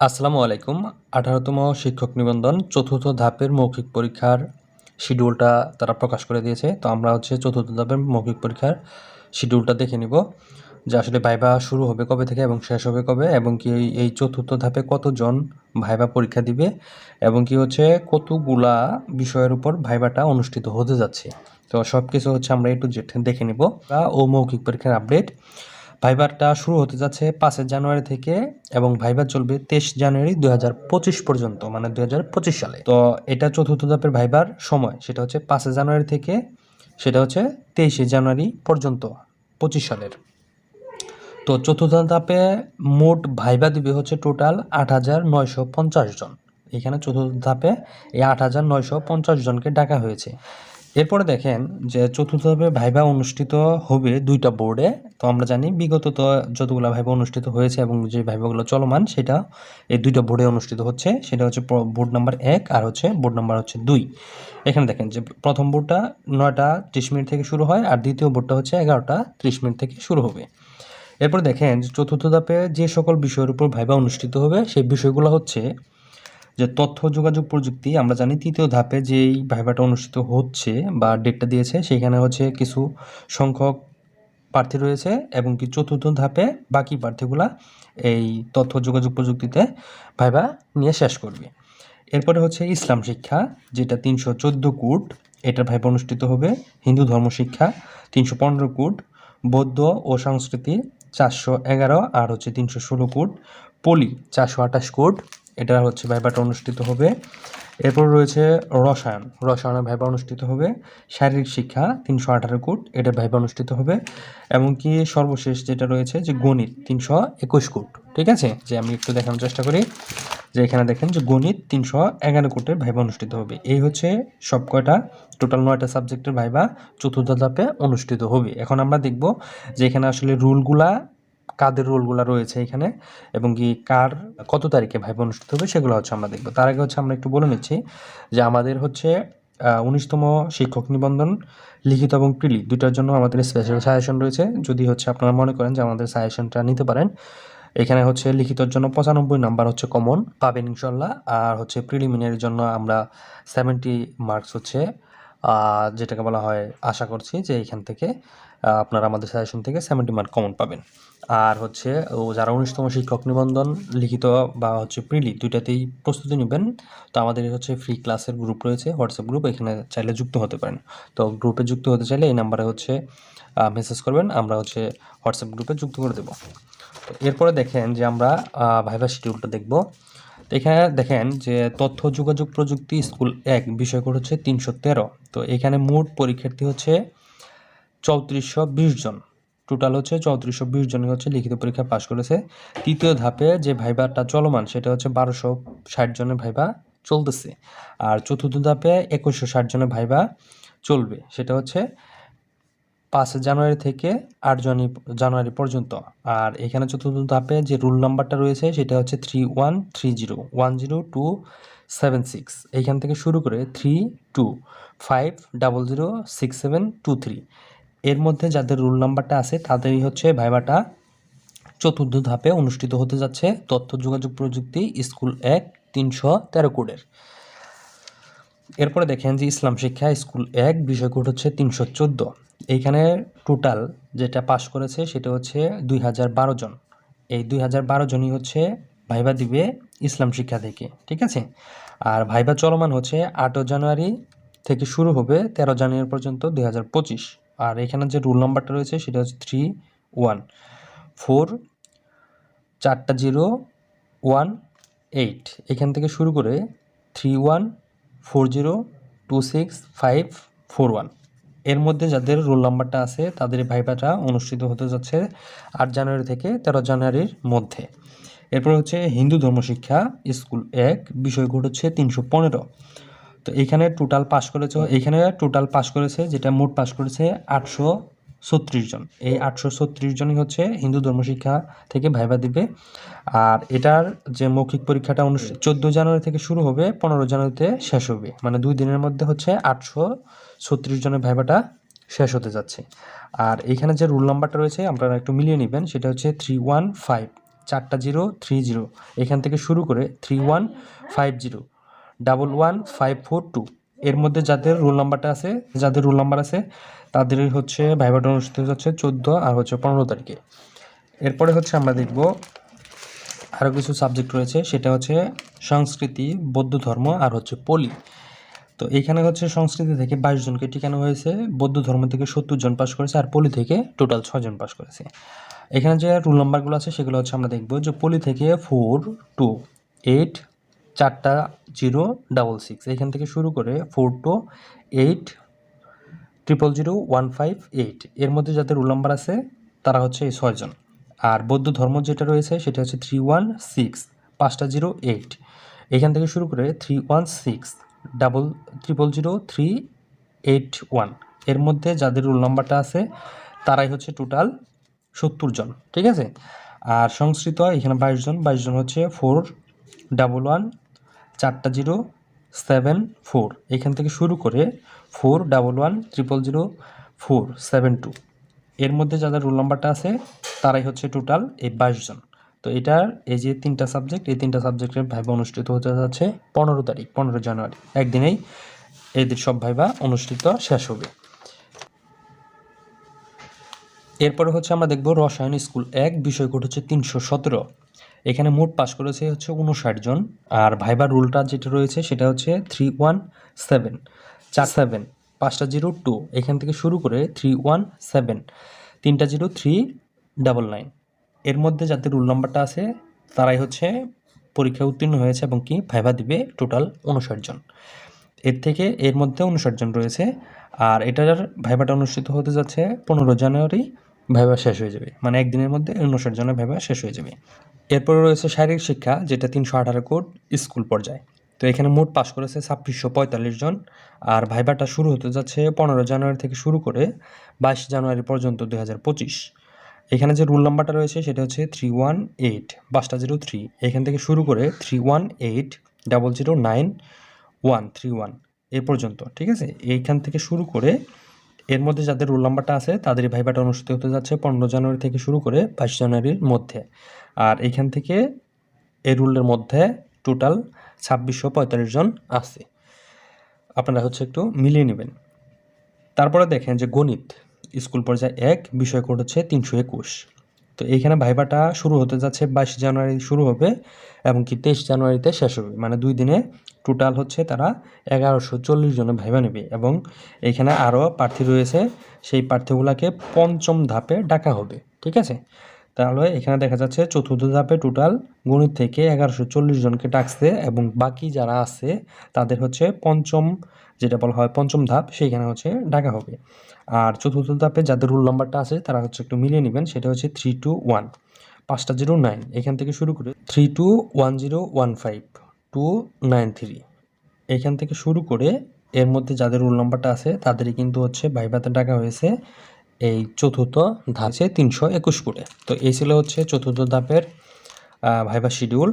আসসালামু আলাইকুম। আঠারোতম শিক্ষক নিবন্ধন চতুর্থ ধাপের মৌখিক পরীক্ষার শিডিউলটা তারা প্রকাশ করে দিয়েছে। তো আমরা হচ্ছে চতুর্থ ধাপের মৌখিক পরীক্ষার শিডিউলটা দেখে নিব যে আসলে ভাইবা শুরু হবে কবে থেকে এবং শেষ হবে কবে এবং কি এই- চতুর্থ ধাপে কতজন ভাইবা পরীক্ষা দিবে এবং কি হচ্ছে কতগুলা বিষয়ের উপর ভাইবাটা অনুষ্ঠিত হতে যাচ্ছে। তো সব কিছু হচ্ছে আমরা একটু দেখে নিব। ও মৌখিক পরীক্ষার আপডেট। ভাইবারটা শুরু হতে যাচ্ছে পাঁচই জানুয়ারি থেকে এবং ভাইবার চলবে তেইশ জানুয়ারি দু হাজার পঁচিশ পর্যন্ত মানে দুই হাজার পঁচিশ সালে। তো এটা চতুর্থ ধাপের ভাইবার সময়, সেটা হচ্ছে পাঁচই জানুয়ারি থেকে, সেটা হচ্ছে তেইশে জানুয়ারি পর্যন্ত, পঁচিশ সালের। তো চতুর্থ ধাপে মোট ভাইবা দিবে হচ্ছে টোটাল আট হাজার নয়শো পঞ্চাশ জন। এখানে চতুর্থ ধাপে এই আট হাজার নয়শো পঞ্চাশ জনকে ডাকা হয়েছে। এরপরে দেখেন যে চতুর্থ ধাপে ভাইবা অনুষ্ঠিত হবে দুইটা বোর্ডে তো আমরা জানি বিগত তো যতগুলো ভাইবা অনুষ্ঠিত হয়েছে এবং যে ভাইবাগুলো চলমান, সেটা এই দুইটা বোর্ডে অনুষ্ঠিত হচ্ছে। সেটা হচ্ছে বোর্ড নাম্বার এক আর হচ্ছে বোর্ড নাম্বার হচ্ছে দুই। এখানে দেখেন যে প্রথম বোর্ডটা নয়টা ত্রিশ মিনিট থেকে শুরু হয় আর দ্বিতীয় বোর্ডটা হচ্ছে এগারোটা ত্রিশ মিনিট থেকে শুরু হবে। এরপর দেখেন যে চতুর্থ ধাপে যে সকল বিষয়ের উপর ভাইবা অনুষ্ঠিত হবে, সেই বিষয়গুলো হচ্ছে যে তথ্য যোগাযোগ প্রযুক্তি, আমরা জানি তৃতীয় ধাপে যেই ভাইভাটা অনুষ্ঠিত হচ্ছে বা ডেটটা দিয়েছে সেখানে হচ্ছে কিছু সংখ্যক প্রার্থী রয়েছে এবং কি চতুর্থ ধাপে বাকি প্রার্থীগুলা এই তথ্য যোগাযোগ প্রযুক্তিতে ভাইবা নিয়ে শেষ করবে। এরপরে হচ্ছে ইসলাম শিক্ষা, যেটা তিনশো চোদ্দ কুট এটার ভাইবা অনুষ্ঠিত হবে। হিন্দু ধর্ম শিক্ষা, তিনশো পনেরো কুট বৌদ্ধ ও সংস্কৃতি চারশো এগারো, আর হচ্ছে তিনশো ষোলো কুট পলি চারশো আঠাশ কোট এটা হচ্ছে ভাইবাটা অনুষ্ঠিত হবে। এরপর রয়েছে রসায়ন। রসায়নের ভাইবা অনুষ্ঠিত হবে। শারীরিক শিক্ষা তিনশো আঠারো কোট, এটা ভাইবা অনুষ্ঠিত হবে। এমনকি সর্বশেষ যেটা রয়েছে যে গণিত তিনশো একুশ কোট, ঠিক আছে? যে আমি একটু দেখানোর চেষ্টা করি। যে এখানে দেখেন যে গণিত তিনশো এগারো কোটের ভাইবা অনুষ্ঠিত হবে। এই হচ্ছে সব কয়টা? টোটাল নয়টা সাবজেক্টের ভাইবা চতুর্থ ধাপে অনুষ্ঠিত হবে। এখন আমরা দেখব যে এখানে আসলে রুলগুলা কাদের রোলগুলো রয়েছে এখানে এবং কি কার কত তারিখে ভাইবা অনুষ্ঠিত হবে সেগুলো হচ্ছে আমরা দেখব। তার আগে হচ্ছে আমরা একটু বলে নিচ্ছি যে আমাদের হচ্ছে উনিশতম শিক্ষক নিবন্ধন, লিখিত এবং প্রিলি দুটার জন্য আমাদের স্পেশাল সাজেশন রয়েছে। যদি হচ্ছে আপনারা মনে করেন যে আমাদের সাজেশনটা নিতে পারেন, এখানে হচ্ছে লিখিতর জন্য পঁচানব্বই নাম্বার হচ্ছে কমন পাবেন ইনশাল্লাহ। আর হচ্ছে প্রিলিমিনারির জন্য আমরা সেভেন্টি মার্কস হচ্ছে যেটাকে বলা হয়, আশা করছি যে এখান থেকে আপনারা আমাদের সাজেশন থেকে সেভেন্টি মার্ক কমন পাবেন। আর হচ্ছে, ও যারা উনিশতম শিক্ষক নিবন্ধন লিখিত বা হচ্ছে প্রিলি দুইটাতেই প্রস্তুতি নেবেন, তো আমাদের হচ্ছে ফ্রি ক্লাসের গ্রুপ রয়েছে হোয়াটসঅ্যাপ গ্রুপ এখানে চাইলে যুক্ত হতে পারেন। তো গ্রুপে যুক্ত হতে চাইলে এই নাম্বারে হচ্ছে মেসেজ করবেন, আমরা হচ্ছে হোয়াটসঅ্যাপ গ্রুপে যুক্ত করে দেবো। তো এরপরে দেখেন যে আমরা ভাইভা শিডিউলটা দেখব। এখানে দেখেন যে তথ্য, যোগাযোগ প্রযুক্তি স্কুল এক, বিষয় কোড হচ্ছে তিনশো তেরো। তো এখানে মোট পরীক্ষার্থী হচ্ছে চৌত্রিশশো বিশ জন। টোটাল হচ্ছে চৌত্রিশশো বিশ জনই হচ্ছে লিখিত পরীক্ষা পাশ করেছে। তৃতীয় ধাপে যে ভাইবাটা চলমান, সেটা হচ্ছে বারোশো ষাট জনের ভাইবা চলতেছে। আর চতুর্থ ধাপে একুশশো ষাট জনের ভাইবা চলবে। সেটা হচ্ছে পাঁচ জানুয়ারি থেকে আট জানুয়ারি পর্যন্ত। আর এখানে চতুর্থ ধাপে যে রুল নাম্বারটা রয়েছে, সেটা হচ্ছে three one three zero one zero two seven six এইখান থেকে শুরু করে three two five double zero six seven two three এর মধ্যে যাদের রুল নাম্বারটা আছে, তাদেরই হচ্ছে ভাইবাটা চতুর্থ ধাপে অনুষ্ঠিত হতে যাচ্ছে। তথ্য, যোগাযোগ প্রযুক্তি, স্কুল এক, তিনশো তেরো কোডের। এরপরে দেখেন যে ইসলাম শিক্ষা স্কুল এক, বিষয় কোড হচ্ছে তিনশো চোদ্দ। এইখানে টোটাল যেটা পাশ করেছে সেটা হচ্ছে দুই হাজার বারো জন। এই দুই হাজার বারো জনই হচ্ছে ভাইবা দিবে ইসলাম শিক্ষা থেকে, ঠিক আছে? আর ভাইবা চলমান হচ্ছে আটও জানুয়ারি থেকে শুরু হবে তেরো জানুয়ারি পর্যন্ত দুই হাজার পঁচিশ। আর এখানে যে রুল নাম্বারটা রয়েছে সেটা হচ্ছে থ্রি ওয়ান ফোর চারটা জিরো ওয়ান এইট এখান থেকে শুরু করে three one four zero two six five four one. এর মধ্যে যাদের রোল নাম্বারটা আছে, তাদের ভাইভাটা অনুষ্ঠিত হতে যাচ্ছে আট জানুয়ারি থেকে তেরো জানুয়ারির মধ্যে। এরপর হচ্ছে হিন্দু ধর্মশিক্ষা স্কুল এক, বিষয় কোড হচ্ছে তিনশো পনেরো। তো এখানে টোটাল পাশ করেছে, এখানে টোটাল পাশ করেছে, যেটা মোট পাশ করেছে আটশো ছত্রিশ জন। এই আটশো ছত্রিশ জনই হচ্ছে হিন্দু ধর্মশিক্ষা থেকে ভাইবা দিবে। আর এটার যে মৌখিক পরীক্ষাটা অনুষ্ঠিত চোদ্দ জানুয়ারি থেকে শুরু হবে পনেরো জানুয়ারিতে শেষ হবে। মানে দুই দিনের মধ্যে হচ্ছে আটশো ছত্রিশ জনের ভাইবাটা শেষ হতে যাচ্ছে। আর এইখানে যে রুল নাম্বারটা রয়েছে আপনারা একটু মিলিয়ে নেবেন সেটা হচ্ছে থ্রি ওয়ান ফাইভ চারটা জিরো থ্রি জিরো। এখান থেকে শুরু করে three one five zero double one five four two. এর মধ্যে যাদের রোল নাম্বারটা আছে, যাদের রোল নাম্বার আছে, তাদের হচ্ছে ভাইবাটা অনুষ্ঠিত হচ্ছে চোদ্দ আর হচ্ছে পনেরো তারিখে। এরপরে হচ্ছে আমরা দেখব আরও কিছু সাবজেক্ট রয়েছে, সেটা হচ্ছে সংস্কৃতি, বৌদ্ধ ধর্ম আর হচ্ছে পলি। তো এইখানে হচ্ছে সংস্কৃতি থেকে বাইশ জনকে টিকানো হয়েছে, বৌদ্ধ ধর্ম থেকে সত্তর জন পাশ করেছে আর পলি থেকে টোটাল ছজন পাশ করেছে। এখানে যে রুল নাম্বারগুলো আছে, সেগুলো হচ্ছে আমরা দেখব যে পলি থেকে ফোর টু এইট চারটা জিরো ডাবল সিক্স এখান থেকে শুরু করে four two eight triple zero one five eight এর মধ্যে যাদের রোল নাম্বার আছে, তারা হচ্ছে এই ছয়জন আর বৌদ্ধ ধর্ম যেটা রয়েছে, সেটা হচ্ছে থ্রি ওয়ান সিক্স পাঁচটা জিরো এইট এখান থেকে শুরু করে three one six double triple zero three eight ওয়ানের মধ্যে যাদের রোল নাম্বারটা আছে, তারাই হচ্ছে টোটাল সত্তর জন, ঠিক আছে? আর সংস্কৃত এখানে বাইশ জন। বাইশ জন হচ্ছে ফোর ডাবল ওয়ান চারটা জিরো সেভেন ফোর। এখান থেকে শুরু করে four double one triple zero four seven two. এর মধ্যে যাদের রোল নাম্বারটা আছে, তারাই হচ্ছে টোটাল এই বাইশ জন। তো এটার এই যে তিনটা সাবজেক্ট, এই তিনটা সাবজেক্টের ভাইবা অনুষ্ঠিত হতে যাচ্ছে পনেরো তারিখ, পনেরো জানুয়ারি। একদিনেই এদের সব ভাইবা অনুষ্ঠিত শেষ হবে। এরপরে হচ্ছে আমরা দেখব রসায়ন স্কুল এক বিষয় কোড হচ্ছে তিনশো সতেরো। এখানে মোট পাস করেছে হচ্ছে উনষাট জন। আর ভাইবার রুলটা যেটা রয়েছে সেটা হচ্ছে থ্রি ওয়ান সেভেন চার সেভেন পাঁচটা জিরো টু এখান থেকে শুরু করে থ্রি ওয়ান সেভেন তিনটা জিরো থ্রি ডাবল নাইন এর মধ্যে যাদের রুল নাম্বারটা আছে, তারাই হচ্ছে পরীক্ষায় উত্তীর্ণ হয়েছে এবং কি ভাইবা দিবে টোটাল উনষাট জন। এর থেকে এর মধ্যে উনষাট জন রয়েছে। আর এটার ভাইবাটা অনুষ্ঠিত হতে যাচ্ছে পনেরো জানুয়ারি। ভাইবা শেষ হয়ে যাবে। মানে একদিনের মধ্যে উনষাট জনের ভাইবা শেষ হয়ে যাবে। এরপরে রয়েছে শারীরিক শিক্ষা, যেটা তিনশো আঠারো কোট স্কুল পর্যায়ে। তো এখানে মোট পাশ করেছে ছাব্বিশশো পঁয়তাল্লিশ জন। আর ভাইবাটা শুরু হতে যাচ্ছে পনেরো জানুয়ারি থেকে শুরু করে বাইশ জানুয়ারি পর্যন্ত দুই হাজার পঁচিশ। এখানে যে রুল নাম্বারটা রয়েছে, সেটা হচ্ছে থ্রি ওয়ান এইট পাঁচটা জিরো থ্রি এখান থেকে শুরু করে three one eight double zero nine one three one এ পর্যন্ত, ঠিক আছে? এইখান থেকে শুরু করে এর মধ্যে যাদের রোল নাম্বারটা আছে তাদের ভাইভাটা অনুষ্ঠিত হতে যাচ্ছে পনেরো জানুয়ারি থেকে শুরু করে বাইশ জানুয়ারির মধ্যে। আর এখান থেকে এই রুলের মধ্যে টোটাল ছাব্বিশশো পঁয়তাল্লিশ জন আছে। আপনারা হচ্ছে একটু মিলিয়ে নেবেন। তারপরে দেখেন যে গণিত, স্কুল পর্যায়ে এক, বিষয় কোড হচ্ছে তিনশো একুশ। তো এইখানে ভাইভাটা শুরু হতে যাচ্ছে বাইশ জানুয়ারি শুরু হবে এবং কি তেইশ জানুয়ারিতে শেষ হবে। মানে দুই দিনে টোটাল হচ্ছে তারা এগারোশো চল্লিশ জনের ভাইবা নেবে এবং এখানে আরও প্রার্থী রয়েছে। সেই প্রার্থীগুলোকে পঞ্চম ধাপে ডাকা হবে। ঠিক আছে? তাহলে এখানে দেখা যাচ্ছে চতুর্থ ধাপে টোটাল গণিত থেকে এগারোশো চল্লিশ জনকে ডাকছে এবং বাকি যারা আছে, তাদের হচ্ছে পঞ্চম, যেটা বলা হয় পঞ্চম ধাপ, সেইখানে হচ্ছে ডাকা হবে। আর চতুর্থ ধাপে যাদের রোল নাম্বারটা আছে, তারা হচ্ছে একটু মিলিয়ে নেবেন, সেটা হচ্ছে থ্রি টু ওয়ান পাঁচটা জিরো নাইন এখান থেকে শুরু করে three two one zero one five two nine three এখান থেকে শুরু করে এর মধ্যে যাদের রোল নাম্বারটা আছে, তাদেরই কিন্তু হচ্ছে ভাইভাতে ডাকা হয়েছে এই চতুর্থ ধাপ আছে তিনশো একুশ করে। তো এই ছিল হচ্ছে চতুর্থ ধাপের ভাইবা শিডিউল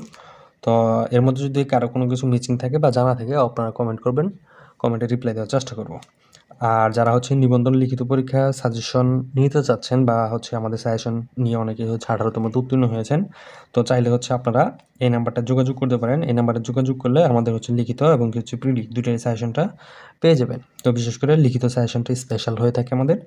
তো এর মধ্যে যদি কারও কোনো কিছু মিচিং থাকে বা জানা থাকে, আপনারা কমেন্ট করবেন। কমেন্টে রিপ্লাই দেওয়ার চেষ্টা করব। আর যারা হচ্ছে নিবন্ধন লিখিত পরীক্ষা সাজেশন নিতে চাচ্ছেন বা হচ্ছে আমাদের সাজেশন নিয়ে অনেকে হচ্ছে আঠারোতম উত্তীর্ণ হয়েছেন, তো চাইলে হচ্ছে আপনারা এই নাম্বারটা যোগাযোগ করতে পারেন। এই নাম্বারে যোগাযোগ করলে আমাদের হচ্ছে লিখিত এবং কিছু প্রিডি দুটোই সাজেশনটা পেয়ে যাবেন। তো বিশেষ করে লিখিত সাজেশনটা স্পেশাল হয়ে থাকে আমাদের,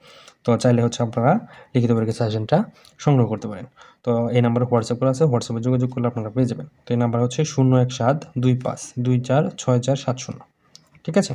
তো চাইলে হচ্ছে আপনারা লিখিত পরীক্ষা সাজেশনটা সংগ্রহ করতে পারেন। তো এই নাম্বারে হোয়াটসঅ্যাপ করা আছে হোয়াটসঅ্যাপে যোগাযোগ করলে আপনারা পেয়ে যাবেন। তো এই নাম্বার হচ্ছে শূন্য এক সাত দুই পাঁচ দুই চার ছয় চার সাত শূন্য। ঠিক আছে?